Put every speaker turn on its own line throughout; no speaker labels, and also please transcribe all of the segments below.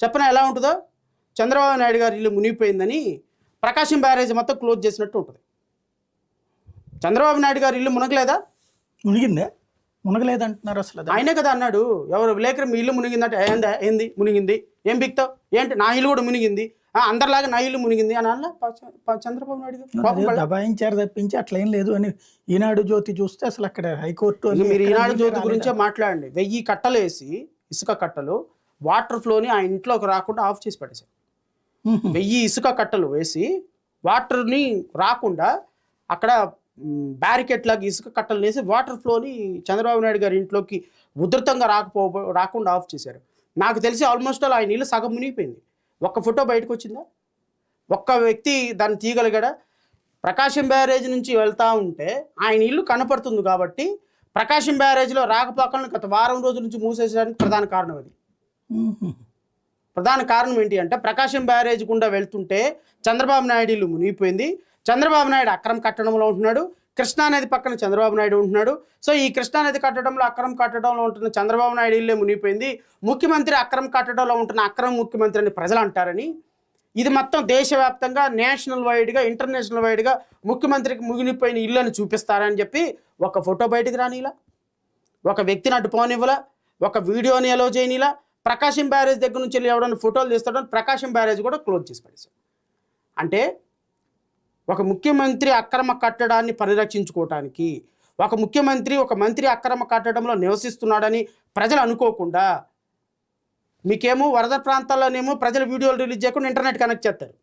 చెప్పన ఎలా ఉంటుందో? చంద్రబాబు నాయుడు గారి ఇల్లు మునిగిపోయిందని ప్రకాశం బ్యారేజ్ మొత్తం క్లోజ్ చేసినట్టు ఉంటుంది. చంద్రబాబు నాయుడు గారి ఇల్లు మునగలేదా?
మునిగిందే. మునగలేదంటున్నారు అసలు అది.
ఆయనే కదా అన్నాడు. ఎవరు విలేకరు మీ ఇల్లు మునిగిందంటే ఏందా ఏంది మునిగింది? ఏం బిక్తావు? ఏంటి నా ఇల్లు కూడా మునిగింది? ఆ, అందరిలాగా నా ఇల్లు మునిగింది అని అన్న చంద్రబాబు నాయుడు?
దబాయించారు తప్పించి అట్లా ఏం లేదు అని ఈనాడు జ్యోతి చూస్తే అసలు అక్కడ హైకోర్టు
మీరు ఈనాడు
నుండి
జ్యోతి? గురించే మాట్లాడండి. వెయ్యి కట్టలు వేసి ఇసుక కట్టలు వాటర్ ఫ్లోని ఆ ఇంట్లోకి రాకుండా ఆఫ్ చేసి పడేశారు. వెయ్యి ఇసుక కట్టలు వేసి వాటర్ని రాకుండా అక్కడ బ్యారికేడ్ లాగా ఇసుక కట్టలు వేసి వాటర్ ఫ్లోని చంద్రబాబు నాయుడు గారి ఇంట్లోకి ఉధృతంగా రాకపో రాకుండా ఆఫ్ చేశారు. నాకు తెలిసి ఆల్మోస్ట్ అలా ఆయన ఇల్లు సగం మునిగిపోయింది. ఒక్క ఫోటో బయటకు వచ్చిందా? ఒక్క వ్యక్తి దాన్ని తీయగలిగాడా? ప్రకాశం బ్యారేజ్ నుంచి వెళ్తా ఉంటే ఆయన ఇల్లు కనపడుతుంది కాబట్టి ప్రకాశం బ్యారేజ్లో రాకపోకలను గత వారం రోజుల నుంచి మూసేసడానికి ప్రధాన కారణం అది. ప్రధాన కారణం ఏంటి అంటే ప్రకాశం బ్యారేజ్ గుండా వెళ్తుంటే చంద్రబాబు నాయుడు ఇల్లు మునిగిపోయింది. చంద్రబాబు నాయుడు అక్రమ కట్టడంలో ఉంటున్నాడు. కృష్ణానది పక్కన చంద్రబాబు నాయుడు ఉంటున్నాడు. సో ఈ కృష్ణానది కట్టడంలో అక్రమ కట్టడంలో ఉంటున్న చంద్రబాబు నాయుడు ఇల్లే మునిగిపోయింది. ముఖ్యమంత్రి అక్రమ కట్టడంలో ఉంటున్న అక్రమ ముఖ్యమంత్రి అని ప్రజలు అంటారని ఇది మొత్తం దేశవ్యాప్తంగా నేషనల్ వైడ్గా ఇంటర్నేషనల్ వైడ్గా ముఖ్యమంత్రికి ముగిలిపోయిన ఇల్లు చూపిస్తారని చెప్పి ఒక ఫోటో బయటకు రానిలా. ఒక వ్యక్తిని అడ్డుపోనివ్వలా ఒక వీడియోని అలో చేయనిలా. ప్రకాశం బ్యారేజ్ దగ్గర నుంచి వెళ్ళి ఎవడన్నా ఫోటోలు తీస్తాడని ప్రకాశం బ్యారేజ్ కూడా క్లోజ్ చేసి పడేశారు అంటే ఒక ముఖ్యమంత్రి అక్రమ కట్టడాన్ని పరిరక్షించుకోవటానికి ఒక ముఖ్యమంత్రి ఒక మంత్రి అక్రమ కట్టడంలో నివసిస్తున్నాడని ప్రజలు అనుకోకుండా మీకేమో వరద ప్రాంతాల్లోనేమో ప్రజలు వీడియోలు రిలీజ్ చేయకుండా ఇంటర్నెట్ కనెక్ట్ చేస్తారు.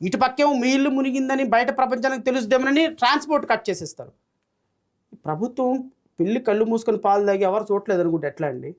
ఇటు పక్కేమో మీ ఇల్లు మునిగిందని బయట ప్రపంచానికి తెలుసుదేమని ట్రాన్స్పోర్ట్ కట్ చేసేస్తారు. ప్రభుత్వం పిల్లి కళ్ళు మూసుకొని పాలు తాగి ఎవరు చూడలేదు అనుకుంటే ఎట్లా అండి?